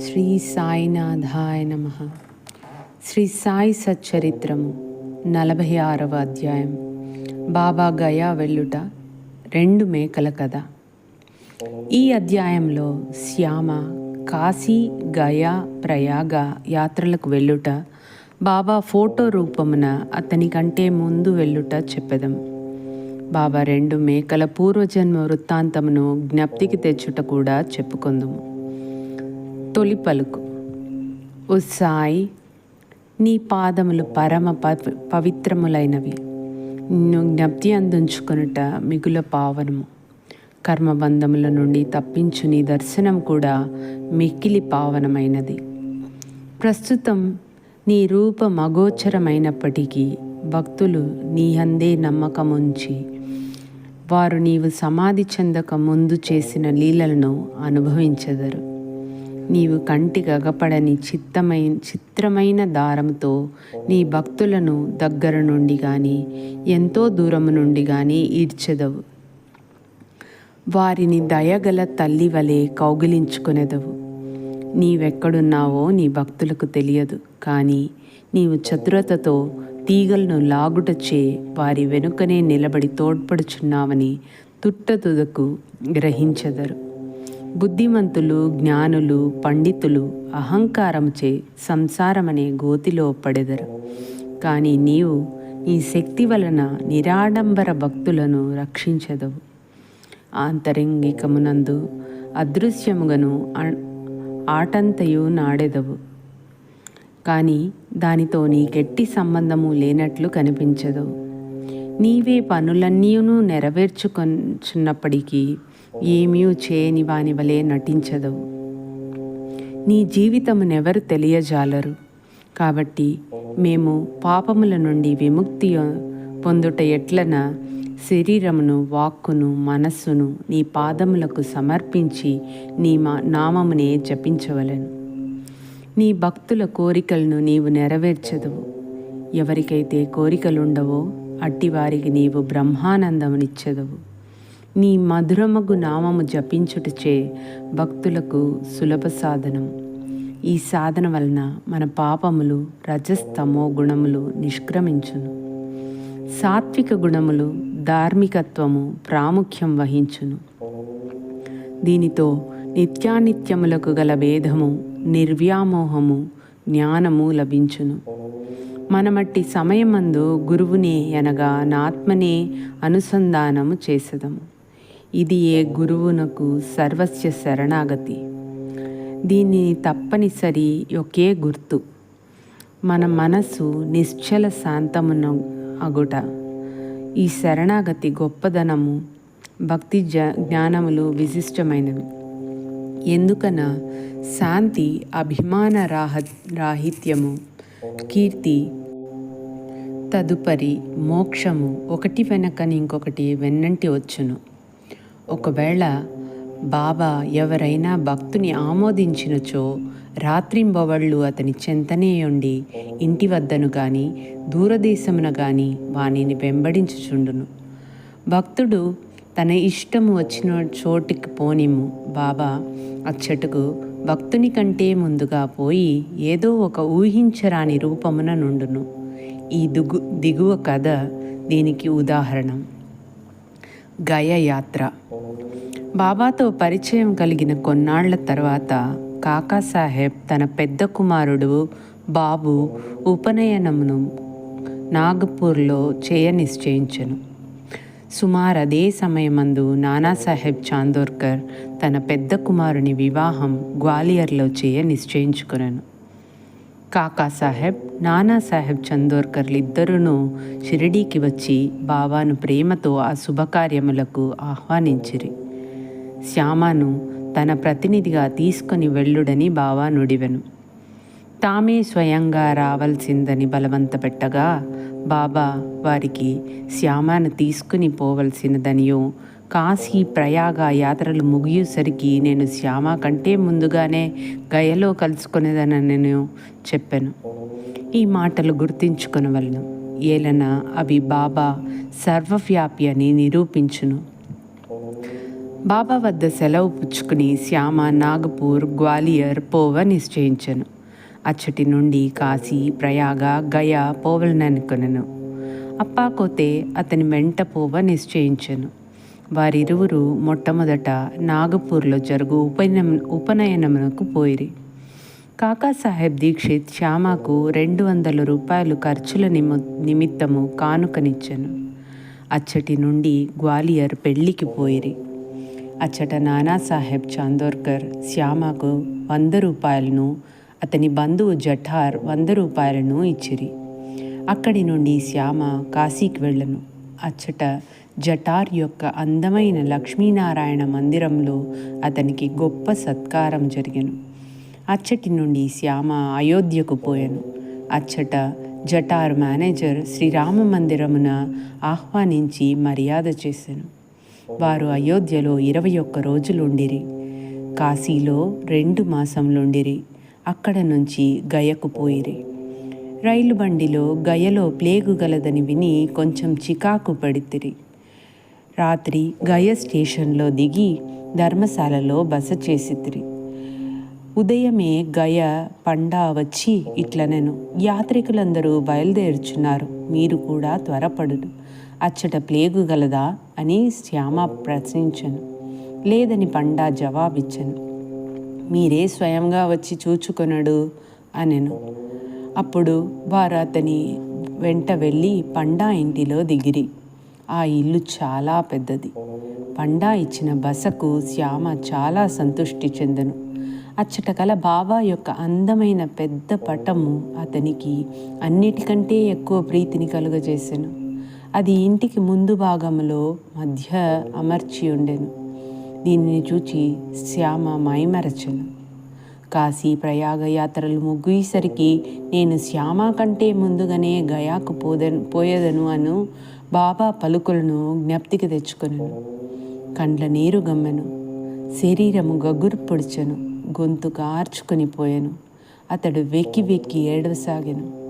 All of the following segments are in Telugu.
శ్రీ సాయినాథాయ నమ. శ్రీ సాయి సచ్చరిత్రము నలభై ఆరవ అధ్యాయం. బాబా గయా వెళ్ళుట రెండు మేకల కథ. ఈ అధ్యాయంలో శ్యామ కాశీ గయా ప్రయాగ యాత్రలకు వెళ్ళుట బాబా ఫోటో రూపమున అతని కంటే ముందు వెళ్ళుట చెప్పెదం. బాబా రెండు మేకల పూర్వజన్మ వృత్తాంతమును జ్ఞప్తికి తెచ్చుట కూడా చెప్పుకుందుము. తొలి పలుకు. ఓ సాయి నీ పాదములు పరమ పవి పవిత్రములైనవి. నిన్ను జ్ఞప్తి అందించుకొనుట మిగుల పావనము. కర్మబంధముల నుండి తప్పించు నీ దర్శనం కూడా మిక్కిలి పావనమైనది. ప్రస్తుతం నీ రూపం అగోచరమైనప్పటికీ భక్తులు నీ అందే నమ్మకముంచి వారు నీవు సమాధి చెందక ముందు చేసిన లీలలను అనుభవించెదరు. నీవు కంటి గగపడని చిత్తమైన చిత్రమైన దారంతో నీ భక్తులను దగ్గర నుండి కానీ ఎంతో దూరము నుండి కానీ ఈడ్చెదవు. వారిని దయగల తల్లి వలె కౌగిలించుకునేదవు. నీవెక్కడున్నావో నీ భక్తులకు తెలియదు కానీ నీవు చతురతతో తీగలను లాగుటచే వారి వెనుకనే నిలబడి తోడ్పడుచున్నావని తుట్టతుదకు గ్రహించెదరు. బుద్ధిమంతులు జ్ఞానులు పండితులు అహంకారముచే సంసారమనే గోతిలో పడెదరు. కానీ నీవు నీ శక్తి వలన నిరాడంబర భక్తులను రక్షించదవు. ఆంతరంగికమునందు అదృశ్యముగను ఆటంతయు నాడెదవు. కానీ దానితో నీ గట్టి సంబంధము లేనట్లు కనిపించదు. నీవే పనులన్నీను నెరవేర్చుకొచ్చున్నప్పటికీ ఏమీ చేయని వాని వలె నటించదు. నీ జీవితమునెవరు తెలియజాలరు. కాబట్టి మేము పాపముల నుండి విముక్తి పొందుట ఎట్లన శరీరమును వాక్కును మనస్సును నీ పాదములకు సమర్పించి నీ మా నామమునే జపించవలను. నీ భక్తుల కోరికలను నీవు నెరవేర్చదువు. ఎవరికైతే కోరికలుండవో అట్టివారికి నీవు బ్రహ్మానందమునిచ్చెదవు. నీ మధురమగు నామము జపించుటచే భక్తులకు సులభ సాధనం. ఈ సాధన వలన మన పాపములు రజస్తమో గుణములు నిష్క్రమించును. సాత్విక గుణములు ధార్మికత్వము ప్రాముఖ్యం వహించును. దీనితో నిత్యానిత్యములకు గల భేదము నిర్వ్యామోహము జ్ఞానము లభించును. మనమట్టి సమయమందు గురువునే అనగా నాత్మనే అనుసంధానము చేసదము. ఇది ఏ గురువునకు సర్వస్య శరణాగతి. దీనిని తప్పనిసరి ఒకే గుర్తు. మన మనసు నిశ్చల శాంతమున అగుట. ఈ శరణాగతి గొప్పదనము భక్తి జ జ్ఞానములు విశిష్టమైనవి. ఎందుకన? శాంతి అభిమాన రాహ రాహిత్యము కీర్తి తదుపరి మోక్షము ఒకటి వెనకని ఇంకొకటి వెన్నంటి వచ్చును. ఒకవేళ బాబా ఎవరైనా భక్తుని ఆమోదించినచో రాత్రింబవళ్ళు అతని చెంతనే ఉండి ఇంటి వద్దను గాని దూరదేశమున గాని వానిని వెంబడించుచుండును. భక్తుడు తన ఇష్టము వచ్చిన చోటికి పోనిము బాబా అచ్చటుకు భక్తుని కంటే ముందుగా పోయి ఏదో ఒక ఊహించరాని రూపమున నుండును. ఈ దిగు దిగువ కథ దీనికి ఉదాహరణం. గయ యాత్ర. బాబాతో పరిచయం కలిగిన కొన్నాళ్ళ తర్వాత కాకాసాహెబ్ తన పెద్ద కుమారుడు బాబు ఉపనయనమును నాగపూర్లో చేయ నిశ్చయించను. సుమారు అదే సమయమందు నానాసాహెబ్ చాందోర్కర్ తన పెద్ద కుమారుని వివాహం గ్వాలియర్లో చేయ నిశ్చయించుకున్నాను కాకాసాహెబ్ నానాసాహెబ్ చందోర్కర్లు షిరిడీకి వచ్చి బాబాను ప్రేమతో ఆ శుభకార్యములకు ఆహ్వానించిరి. శ్యామాను తన ప్రతినిధిగా తీసుకొని వెళ్ళుడని బావా నుడివెను. తామే స్వయంగా రావాల్సిందని బలవంతపెట్టగా బాబా వారికి శ్యామను తీసుకుని పోవలసినదనియో కాశీ ప్రయాగ యాత్రలు ముగియేసరికి నేను శ్యామ కంటే ముందుగానే గయలో కలుసుకునేదనని చెప్పాను. ఈ మాటలు గుర్తించుకునవలను. ఏలన అవి బాబా సర్వవ్యాపి అని నిరూపించును. బాబా వద్ద సెలవు పుచ్చుకుని శ్యామ నాగపూర్ గ్వాలియర్ పోవ నిశ్చయించను. అచ్చటి నుండి కాశీ ప్రయాగ గయ పోవలననుకొనెను అప్పాకోతే అతని వెంట పోవ నిశ్చయించెను. వారిరువురు మొట్టమొదట నాగపూర్లో జరుగు ఉపనయనం ఉపనయనమునకు పోయిరి. కాకాసాహెబ్ దీక్షిత్ శ్యామకు రెండు వందల రూపాయలు ఖర్చుల నిము నిమిత్తము కానుకనిచ్చెను. అచ్చటి నుండి గ్వాలియర్ పెళ్ళికి పోయిరి. అచ్చట నానాసాహెబ్ చాందోర్కర్ శ్యామకు వంద రూపాయలను అతని బంధువు జఠార్ వంద రూపాయలను ఇచ్చిరి. అక్కడి నుండి శ్యామ కాశీకి వెళ్ళను. అచ్చట జటార్ యొక్క అందమైన లక్ష్మీనారాయణ మందిరంలో అతనికి గొప్ప సత్కారం జరిగను. అచ్చటి నుండి శ్యామ అయోధ్యకు పోయాను. అచ్చట జటార్ మేనేజర్ శ్రీరామ మందిరమున ఆహ్వానించి మర్యాద చేశాను వారు అయోధ్యలో ఇరవై ఒక్క రోజులుండిరి. కాశీలో రెండు మాసంలుండిరి అక్కడ నుంచి గయకు పోయిరి. రైలు బండిలో గయలో ప్లేగు గలదని విని కొంచెం చికాకు పడితిరి. రాత్రి గయ స్టేషన్లో దిగి ధర్మశాలలో బస చేసితిరి. ఉదయమే గయ పండా వచ్చి ఇట్లనెను యాత్రికులందరూ బయలుదేరుచున్నారు మీరు కూడా త్వరపడుడు అచ్చట ప్లేగు గలదా అని శ్యామ ప్రశ్నించను. లేదని పండా జవాబిచ్చను. మీరే స్వయంగా వచ్చి చూచుకొనడు అనెను. అప్పుడు వారు అతని వెంట వెళ్ళి పండా ఇంటిలో దిగిరి. ఆ ఇల్లు చాలా పెద్దది. పండా ఇచ్చిన బసకు శ్యామ చాలా సంతృష్టి చెందను. అచ్చట కల బాబా యొక్క అందమైన పెద్ద పటము అతనికి అన్నిటికంటే ఎక్కువ ప్రీతిని కలుగజేశాను అది ఇంటికి ముందు భాగంలో మధ్య అమర్చి ఉండెను. దీనిని చూచి శ్యామ మైమరచను కాశీ ప్రయాగ యాత్రలు ముగిసరికి నేను శ్యామ కంటే ముందుగానే గయాకు పోదను పోయేదను అను బాబా పలుకులను జ్ఞప్తికి తెచ్చుకొనను. కండ్ల నీరు గమ్మెను. శరీరము గగురు పొడిచెను. గొంతు కార్చుకొని పోయాను. అతడు వెక్కి వెక్కి ఏడవసాగాను.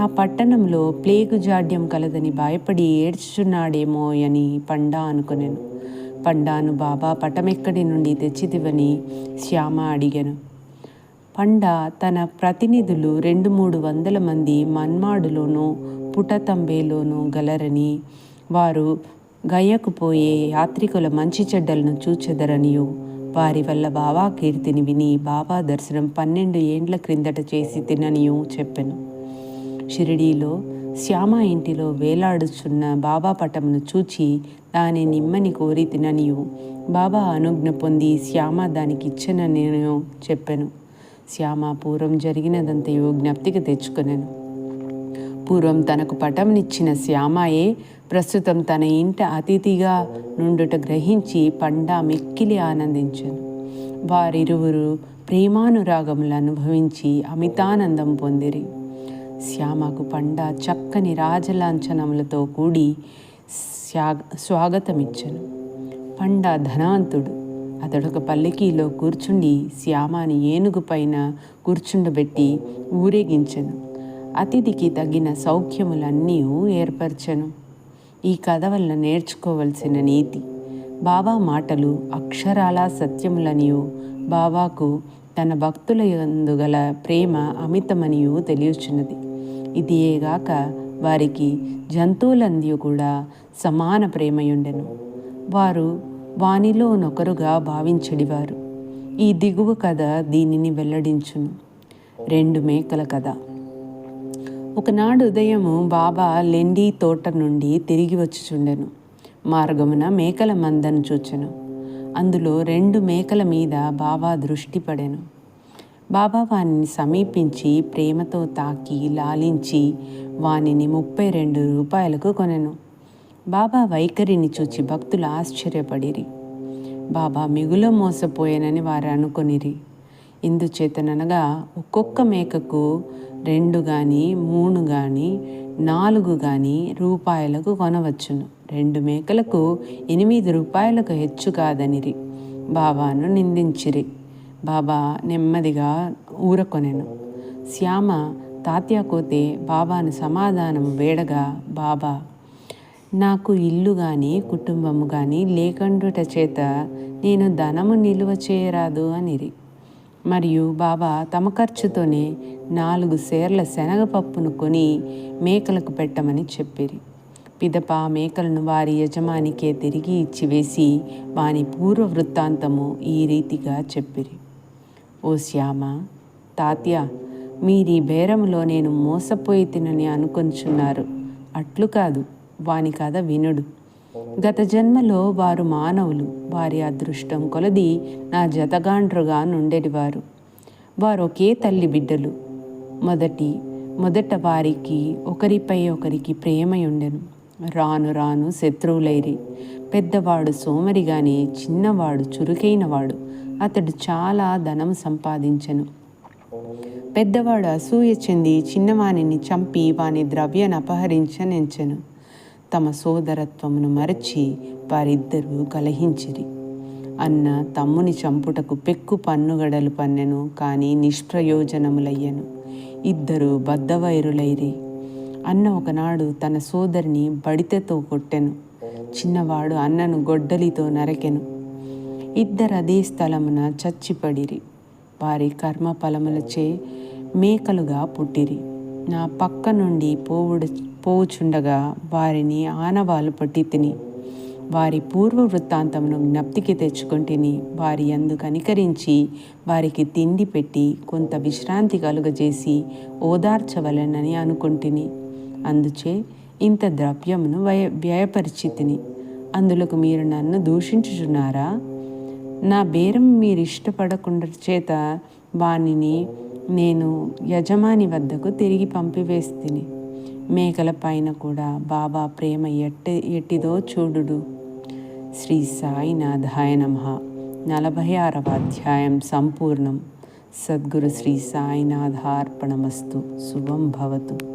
ఆ పట్టణంలో ప్లేగు జాడ్యం కలదని భయపడి ఏడ్చుచున్నాడేమో అని పండా అనుకునేను. పండాను బాబా పటమెక్కడి నుండి తెచ్చిదివని శ్యామ అడిగాను. పండ తన ప్రతినిధులు రెండు మూడు వందల మంది మన్మాడులోనూ పుటతంబేలోనూ గలరని వారు గయ్యకు పోయే యాత్రికుల మంచి చెడ్డలను చూచెదరనియు. వారి వల్ల బాబా కీర్తిని విని బాబా దర్శనం పన్నెండు ఏండ్ల క్రిందట చేసి తిననియు చెప్పెను. షిరిడీలో శ్యామ ఇంటిలో వేలాడుచున్న బాబా పటమును చూచి దాని నిమ్మని కోరి తిననియు. బాబా అనుజ్ఞ పొంది శ్యామ దానికి నేను చెప్పాను. శ్యామ పూర్వం జరిగినదంతయో జ్ఞప్తికి తెచ్చుకున్నాను పూర్వం తనకు పటంనిచ్చిన శ్యామాయే ప్రస్తుతం తన ఇంట అతిథిగా నుండుట గ్రహించి పండా మిక్కిలి ఆనందించను. వారిరువురు ప్రేమానురాగములు అనుభవించి అమితానందం పొందిరి. శ్యామకు పండ చక్కని రాజలాంఛనములతో కూడి స్వాగతమిచ్చను. పండ ధనవంతుడు అతడొక పల్లకీలో కూర్చుండి శ్యామాని ఏనుగు పైన కూర్చుండబెట్టి ఊరేగించను. అతిథికి తగిన సౌఖ్యములన్నీ ఏర్పరచను. ఈ కథ వల్ల నేర్చుకోవలసిన నీతి. బాబా మాటలు అక్షరాల సత్యములనియు బాబాకు తన భక్తుల గల ప్రేమ అమితమనియు తెలియచున్నది. ఇదియేగాక వారికి జంతువులందు కూడా సమాన ప్రేమయుండెను. వారు వానిలోనొకరుగా భావించడివారు. ఈ దిగువ కథ దీనిని వెల్లడించును. రెండు మేకల కథ. ఒకనాడు ఉదయము బాబా లెండి తోట నుండి తిరిగి వచ్చుచుండెను. మార్గమున మేకల మందను చూచెను. అందులో రెండు మేకల మీద బాబా దృష్టి పడెను. బాబా వానిని సమీపించి ప్రేమతో తాకి లాలించి వానిని ముప్పై రెండు రూపాయలకు కొనెను. బాబా వైఖరిని చూచి భక్తులు ఆశ్చర్యపడిరి. బాబా మిగులు మోసపోయానని వారు అనుకొనిరి. ఇందుచేతనగా ఒక్కొక్క మేకకు రెండు కానీ మూడు కానీ నాలుగు కానీ రూపాయలకు కొనవచ్చును. రెండు మేకలకు ఎనిమిది రూపాయలకు హెచ్చు కాదనిరి. బాబాను నిందించిరి. బాబా నెమ్మదిగా ఊరకొనెను. శ్యామ తాత్యాకోతే బాబాను సమాధానం వేడగా బాబా నాకు ఇల్లు కానీ కుటుంబము కానీ లేకుండుట చేత నేను ధనము నిలువ చేయరాదు అనిరి. మరియు బాబా తమ ఖర్చుతోనే నాలుగు సేర్ల శనగపప్పును కొని మేకలకు పెట్టమని చెప్పిరి. పిదప మేకలను వారి యజమానికే తిరిగి ఇచ్చివేసి వాని పూర్వ వృత్తాంతము ఈ రీతిగా చెప్పిరి. ఓ శ్యామ తాత్య మీరీ బేరములో నేను మోసపోయి తినని అనుకొంచున్నారు. అట్లు కాదు వాని కథ వినుడు. గత జన్మలో వారు మానవులు వారి అదృష్టం కొలది నా జతగాండ్రుగా నుండెడివారు. వారు ఒకే తల్లి బిడ్డలు. మొదటి మొదట వారికి ఒకరిపై ఒకరికి ప్రేమయుండెను. రాను రాను శత్రువులైరి. పెద్దవాడు సోమరిగాని చిన్నవాడు చురుకైనవాడు. అతడు చాలా ధనం సంపాదించెను. పెద్దవాడు అసూయ చెంది చిన్నవానిని చంపి వాని ద్రవ్యను అపహరించనెంచెను. తమ సోదరత్వమును మరచి వారిద్దరూ కలహించిరి. అన్న తమ్ముని చంపుటకు పెక్కు పన్నుగడలు పన్నెను కానీ నిష్ప్రయోజనములయ్యను. ఇద్దరు బద్దవైరులైరి అన్న ఒకనాడు తన సోదరిని బడితెతో కొట్టెను. చిన్నవాడు అన్నను గొడ్డలితో నరకెను. ఇద్దరు అదే స్థలమున చచ్చిపడిరి. వారి కర్మ ఫలములచే మేకలుగా పుట్టిరి. నా పక్క నుండి పోవుడు పోవుచుండగా వారిని ఆనవాలు పట్టి తిని వారి పూర్వ వృత్తాంతమును జ్ఞప్తికి తెచ్చుకొంటిని వారి అందు కనికరించి వారికి తిండి పెట్టి కొంత విశ్రాంతి కలుగజేసి ఓదార్చవలెనని అనుకుంటుని. అందుచే ఇంత ద్రవ్యమును వ్యయ వ్యయపరిచితిని. అందులోకి మీరు నన్ను దూషించుచున్నారా? నా బేరం మీరు ఇష్టపడకుండా చేత వానిని నేను యజమాని వద్దకు తిరిగి పంపివేస్తిని. మేకల పైన కూడా బాబా ప్రేమ ఎట్టి ఎట్టిదో చూడుడు. శ్రీ సాయినాథాయ నమ. నలభై ఆరవ అధ్యాయం సంపూర్ణం. సద్గురు శ్రీ సాయినాథార్పణమస్తు. శుభం భవతు.